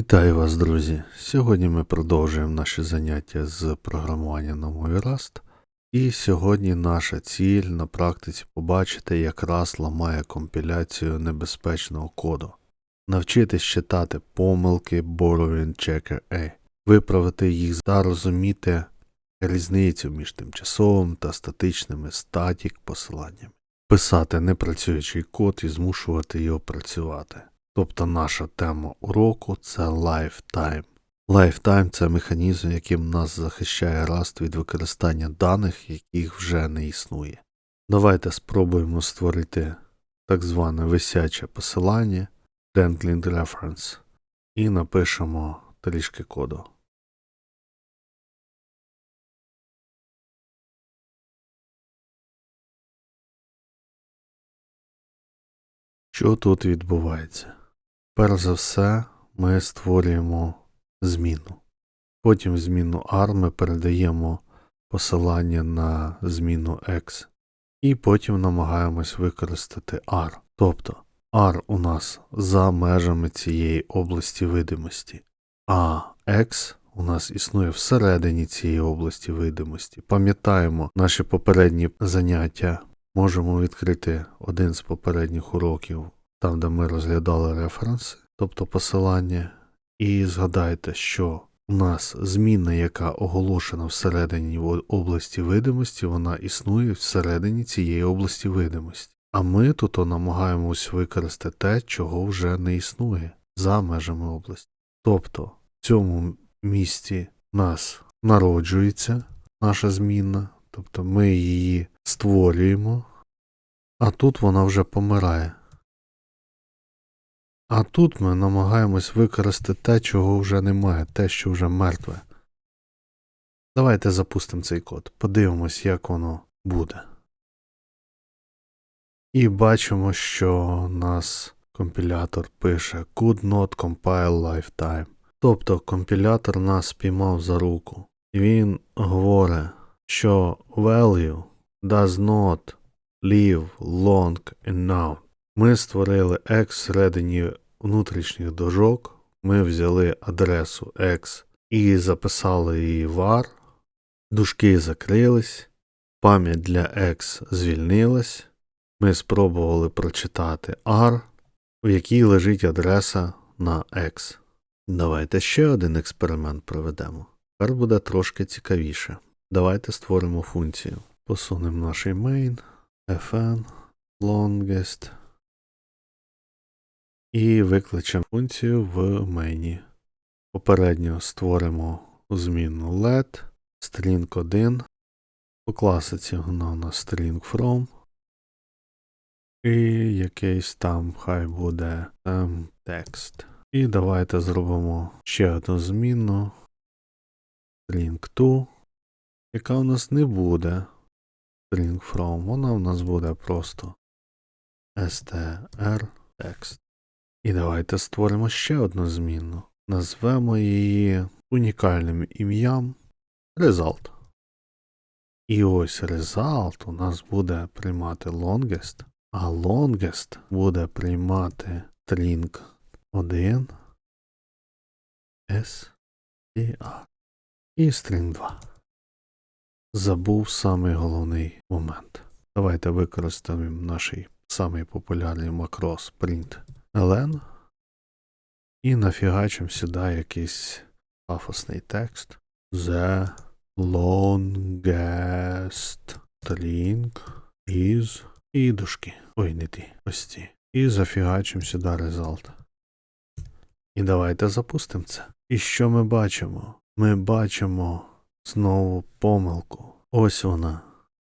Вітаю вас, друзі! Сьогодні ми продовжуємо наші заняття з програмування на мові Rust. І сьогодні наша ціль на практиці побачити, як Rust ламає компіляцію небезпечного коду, навчитись читати помилки Borrowing Checker A, виправити їх та розуміти різницю між тимчасовим та статичними статік посиланнями, писати непрацюючий код і змушувати його працювати. Тобто наша тема уроку це Lifetime. Lifetime – це механізм, яким нас захищає Rust від використання даних, яких вже не існує. Давайте спробуємо створити так зване висяче посилання Dangling Reference і напишемо трішки коду. Що тут відбувається? Перш за все, ми створюємо зміну. Потім зміну R ми передаємо посилання на зміну X. І потім намагаємось використати R. Тобто R у нас за межами цієї області видимості, а X у нас існує всередині цієї області видимості. Пам'ятаємо наші попередні заняття. Можемо відкрити один з попередніх уроків там, де ми розглядали референси, тобто посилання, і згадайте, що у нас зміна, яка оголошена всередині області видимості, вона існує всередині цієї області видимості. А ми тут намагаємось використати те, чого вже не існує за межами області. Тобто в цьому місці нас народжується наша зміна, тобто ми її створюємо, а тут вона вже помирає. А тут ми намагаємось використати те, чого вже немає, те, що вже мертве. Давайте запустимо цей код, подивимось, як воно буде. І бачимо, що нас компілятор пише Could not compile lifetime. Тобто компілятор нас спіймав за руку. Він говорить, що value does not live long enough. Ми створили X всередині внутрішніх дужок, ми взяли адресу X і записали її в var, дужки закрились, пам'ять для X звільнилась, ми спробували прочитати R, у якій лежить адреса на X. Давайте ще один експеримент проведемо. Тепер буде трошки цікавіше. Давайте створимо функцію. Посунемо наш main, fn, longest і викличемо функцію в мейні. Попередньо створимо змінну let, string 1. По класиці вона у нас string from. І якийсь там хай буде там текст. І давайте зробимо ще одну змінну string 2, яка у нас не буде string from, вона у нас буде просто str text. І давайте створимо ще одну змінну. Назвемо її унікальним ім'ям result. І ось result у нас буде приймати longest, а longest буде приймати string 1 s і і string 2. Забув самий головний момент. Давайте використаємо наш самий популярний макрос print ln і нафігачимо сюди якийсь пафосний текст. The longest string is і дужки. Ой, не ті, ось ці. І зафігачимо сюди result. І давайте запустимо це. І що ми бачимо? Ми бачимо знову помилку. Ось вона.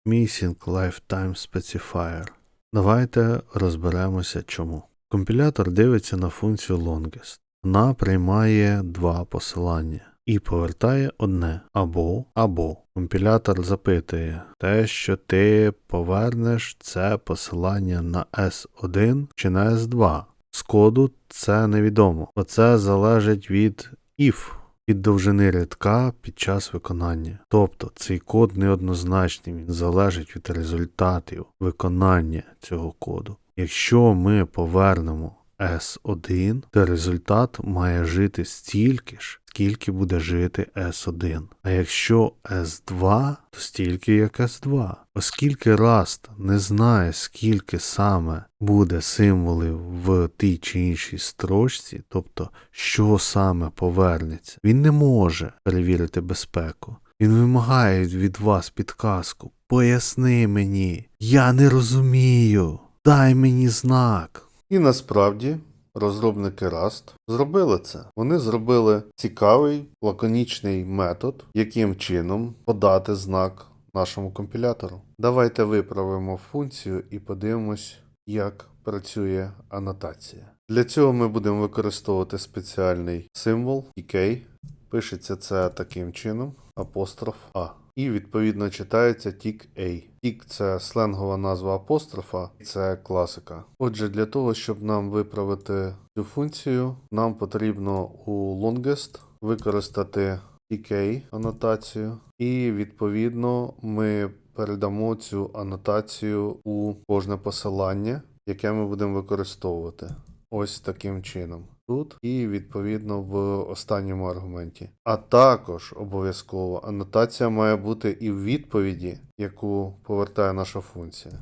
Missing Lifetime Specifier. Давайте розберемося чому. Компілятор дивиться на функцію longest. Вона приймає два посилання і повертає одне або або. Компілятор запитує те, що ти повернеш це посилання на S1 чи на S2. З коду це невідомо, бо це залежить від if, від довжини рядка під час виконання. Тобто цей код неоднозначний, він залежить від результатів виконання цього коду. Якщо ми повернемо S1, то результат має жити стільки ж, скільки буде жити S1. А якщо S2, то стільки як S2. Оскільки Rust не знає, скільки саме буде символів в тій чи іншій строчці, тобто що саме повернеться, він не може перевірити безпеку. Він вимагає від вас підказку. Поясни мені, я не розумію. Дай мені знак. І насправді розробники Rust зробили це. Вони зробили цікавий лаконічний метод, яким чином подати знак нашому компілятору. Давайте виправимо функцію і подивимось, як працює анотація. Для цього ми будемо використовувати спеціальний символ TK. Пишеться це таким чином: апостроф А. І відповідно читається тік A. Тік це сленгова назва апострофа, це класика. Отже, для того, щоб нам виправити цю функцію, нам потрібно у longest використати TK анотацію, і відповідно ми передамо цю анотацію у кожне посилання, яке ми будемо використовувати. Ось таким чином. Тут і відповідно в останньому аргументі. А також обов'язково анотація має бути і в відповіді, яку повертає наша функція.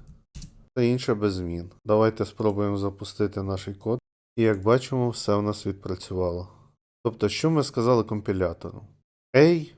Та інше без змін. Давайте спробуємо запустити наш код. І як бачимо, все в нас відпрацювало. Тобто, що ми сказали компілятору? A,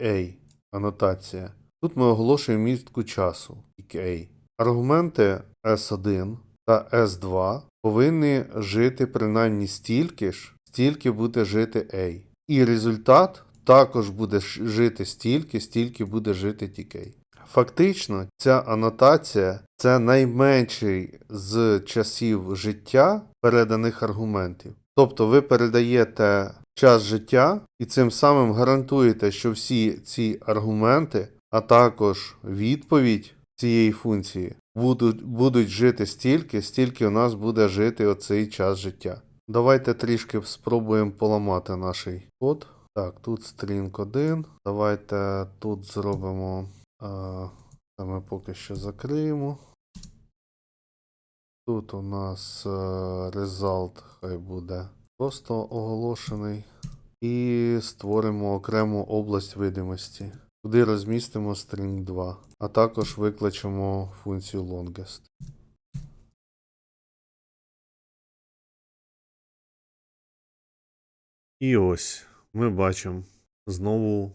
A, анотація. Тут ми оголошуємо мітку часу, A. Аргументи S1 та S2 повинні жити принаймні стільки ж, стільки буде жити A. І результат також буде жити стільки, стільки буде жити TK. Фактично, ця анотація це найменший з часів життя переданих аргументів. Тобто ви передаєте час життя і цим самим гарантуєте, що всі ці аргументи, а також відповідь цієї функції будуть, будуть жити стільки, стільки у нас буде жити оцей час життя. Давайте трішки спробуємо поламати наш код. Так, тут string 1. Давайте тут зробимо. А, ми поки що закриємо. Тут у нас е, result хай буде просто оголошений. І створимо окрему область видимості. Туди розмістимо string 2, а також викличемо функцію longest. І ось ми бачимо знову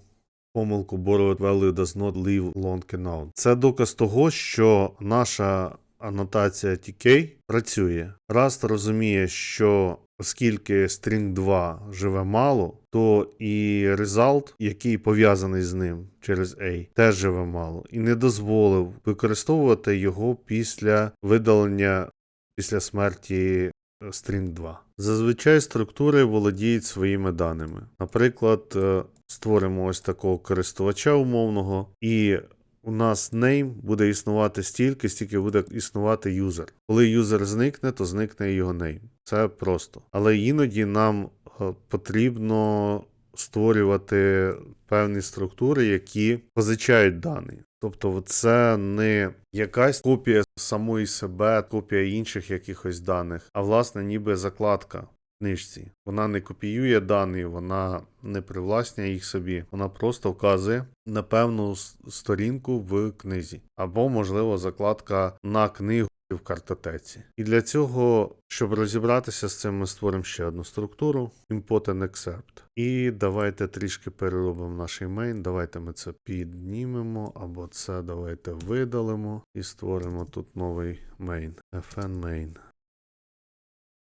помилку borrowed value does not leave long enough. Це доказ того, що наша анотація TK працює. Rust розуміє, що оскільки string 2 живе мало, то і result, який пов'язаний з ним через A, теж живе мало, і не дозволив використовувати його після видалення після смерті е, string 2. Зазвичай структури володіють своїми даними. Наприклад, е, створимо ось такого користувача умовного, і у нас name буде існувати стільки, стільки буде існувати юзер. Коли юзер зникне, то зникне його name. Це просто. Але іноді нам е, потрібно створювати певні структури, які позичають дані. Тобто, це не якась копія самої себе, копія інших якихось даних, а власне, ніби закладка в книжці. Вона не копіює дані, вона не привласнює їх собі, вона просто вказує на певну сторінку в книзі, або, можливо, закладка на книгу. В картотеці. І для цього, щоб розібратися з цим, ми створимо ще одну структуру import and except. І давайте трішки переробимо наш main. Давайте ми це піднімемо, або це давайте видалимо і створимо тут новий main. fn main.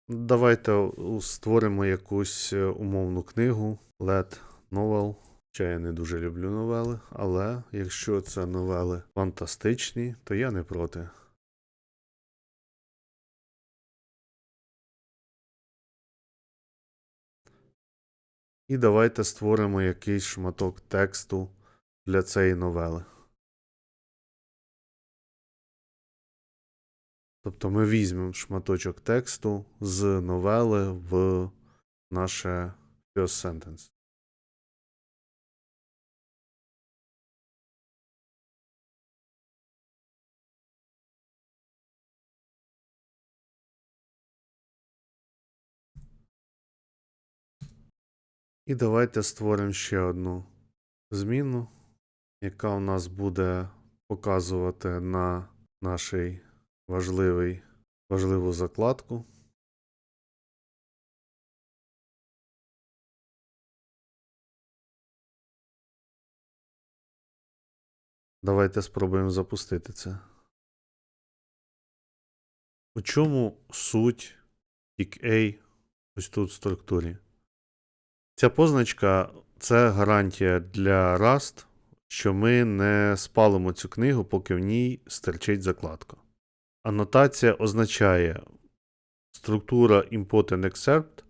Давайте створимо якусь е, умовну книгу let novel. Хоча я не дуже люблю новели, але якщо це новели фантастичні, то я не проти. І давайте створимо якийсь шматок тексту для цієї новели. Тобто ми візьмемо шматочок тексту з новели в наше first sentence. І давайте створимо ще одну зміну, яка у нас буде показувати на нашій важливий, важливу закладку. Давайте спробуємо запустити це. У чому суть тік A ось тут в структурі? Ця позначка це гарантія для Rust, що ми не спалимо цю книгу, поки в ній стерчить закладка. Анотація означає, структура import and excerpt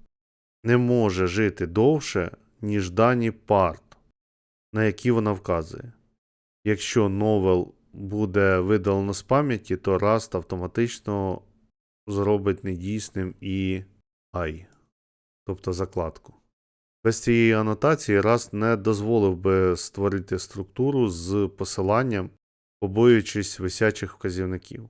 не може жити довше, ніж дані part, на які вона вказує. Якщо novel буде видалено з пам'яті, то Rust автоматично зробить недійсним і I, тобто закладку. Без цієї анотації Rust не дозволив би створити структуру з посиланням, побоюючись висячих вказівників.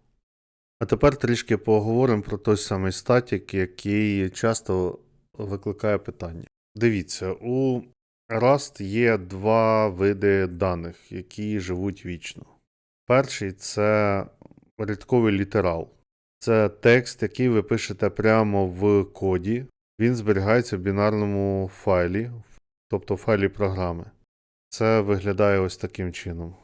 А тепер трішки поговоримо про той самий статік, який часто викликає питання. Дивіться, у Rust є два види даних, які живуть вічно. Перший це рядковий літерал. Це текст, який ви пишете прямо в коді. Він зберігається в бінарному файлі, тобто в файлі програми. Це виглядає ось таким чином.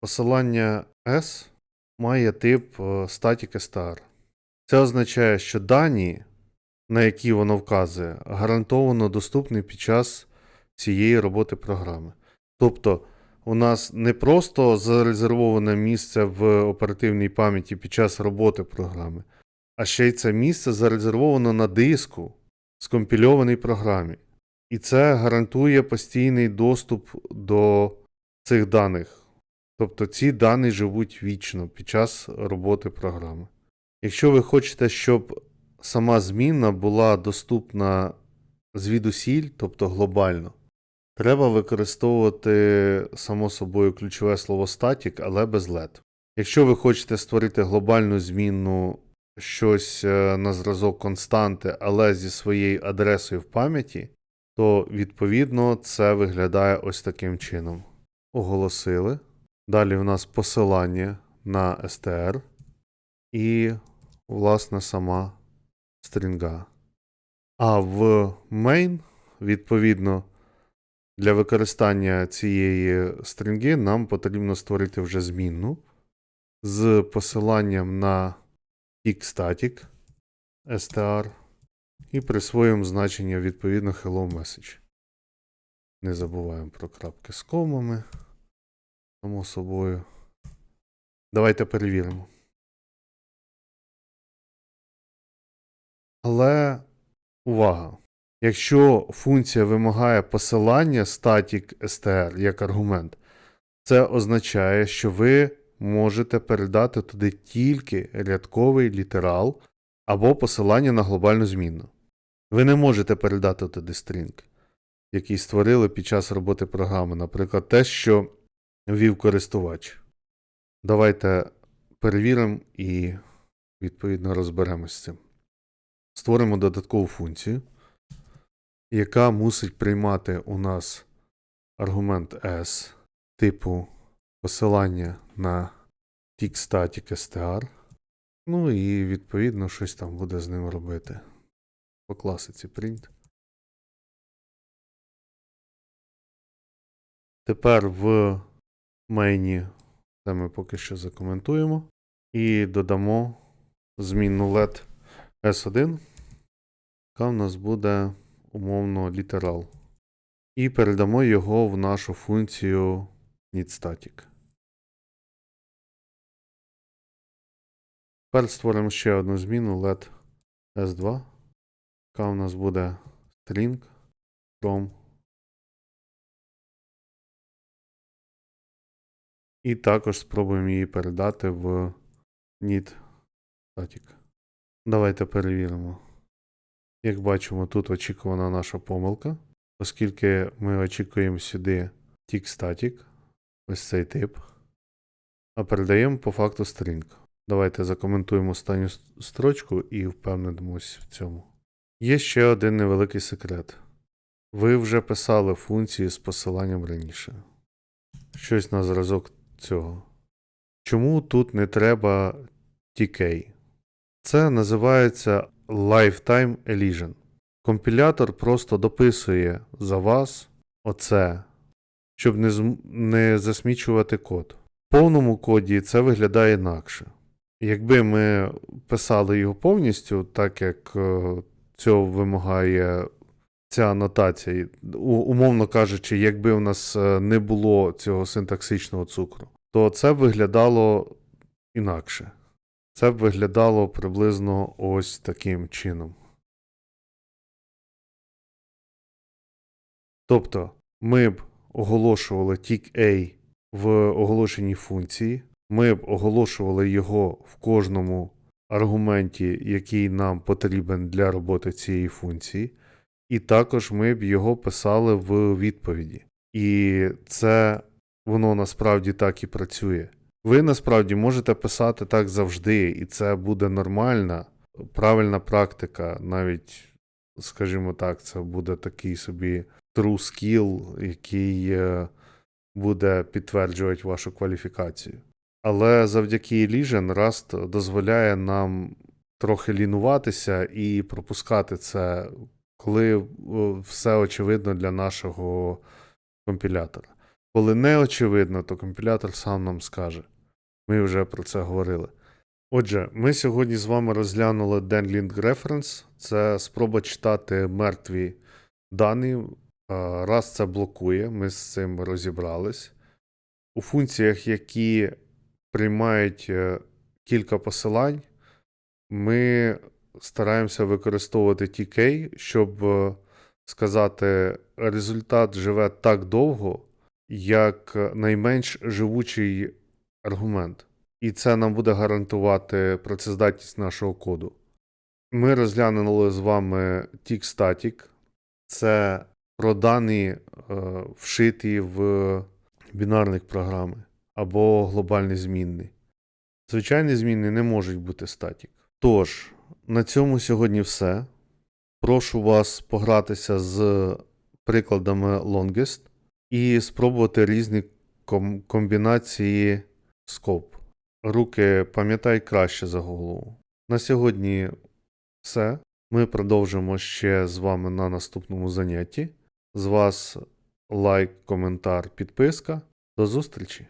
Посилання S має тип е, static str. Це означає, що дані, на які воно вказує, гарантовано доступні під час цієї роботи програми. Тобто, у нас не просто зарезервоване місце в оперативній пам'яті під час роботи програми, а ще й це місце зарезервовано на диску скомпільованій програмі. І це гарантує постійний доступ до цих даних. Тобто ці дані живуть вічно під час роботи програми. Якщо ви хочете, щоб сама зміна була доступна звідусіль, тобто глобально, треба використовувати само собою ключове слово static, але без LED. Якщо ви хочете створити глобальну зміну щось е, на зразок константи, але зі своєю адресою в пам'яті, то відповідно це виглядає ось таким чином. Оголосили. Далі у нас посилання на str і, власне, сама стрінга. А в main, відповідно, для використання цієї стрінги нам потрібно створити вже змінну з посиланням на tickstatic str і присвоїмо значення відповідно hello message. Не забуваємо про крапки з комами. Само собою. Давайте перевіримо. Але увага! Якщо функція вимагає посилання static str як аргумент, це означає, що ви можете передати туди тільки рядковий літерал або посилання на глобальну змінну. Ви не можете передати туди стрінг, який створили під час роботи програми, наприклад, те, що ввів користувач. Давайте перевіримо і відповідно розберемось з цим. Створимо додаткову функцію, яка мусить приймати у нас аргумент S типу посилання на tickstatic str. Ну і відповідно щось там буде з ним робити. По класиці print. Тепер в мейні це ми поки що закоментуємо. І додамо змінну LED S1, яка в нас буде умовно літерал. І передамо його в нашу функцію needStatic. Тепер створимо ще одну зміну LED S2, яка у нас буде string from І також спробуємо її передати в need. Давайте перевіримо. Як бачимо, тут очікувана наша помилка, оскільки ми очікуємо сюди static, ось цей тип, а передаємо по факту string. Давайте закоментуємо останню строчку і впевнимось в цьому. Є ще один невеликий секрет. Ви вже писали функції з посиланням раніше. Щось на зразок цього. Чому тут не треба TK? Це називається Lifetime Elision. Компілятор просто дописує за вас оце, щоб не, зм- не засмічувати код. В повному коді це виглядає інакше. Якби ми писали його повністю, так як е, цього вимагає ця анотація, умовно кажучи, якби у нас е, не було цього синтаксичного цукру, то це виглядало інакше. Це б виглядало приблизно ось таким чином. Тобто ми б оголошували тік A в оголошеній функції, ми б оголошували його в кожному аргументі, який нам потрібен для роботи цієї функції, і також ми б його писали в відповіді. І це воно насправді так і працює. Ви насправді можете писати так завжди, і це буде нормальна, правильна практика. Навіть, скажімо так, це буде такий собі true skill, який е, буде підтверджувати вашу кваліфікацію. Але завдяки Elision Rust дозволяє нам трохи лінуватися і пропускати це, коли е, все очевидно для нашого компілятора. Коли не очевидно, то компілятор сам нам скаже. Ми вже про це говорили. Отже, ми сьогодні з вами розглянули Denling Reference. Це спроба читати мертві дані. Раз це блокує, ми з цим розібрались. У функціях, які приймають е, кілька посилань, ми стараємося використовувати TK, щоб е, сказати, результат живе так довго, як найменш живучий аргумент. І це нам буде гарантувати працездатність нашого коду. Ми розглянули з вами TickStatic. Це про дані, е, вшиті в бінарник програми або глобальні змінні. Звичайні змінні не можуть бути статік. Тож, на цьому сьогодні все. Прошу вас погратися з прикладами Longest і спробувати різні ком- комбінації скоп. Руки пам'ятай краще за голову. На сьогодні все. Ми продовжимо ще з вами на наступному занятті. З вас лайк, коментар, підписка. До зустрічі!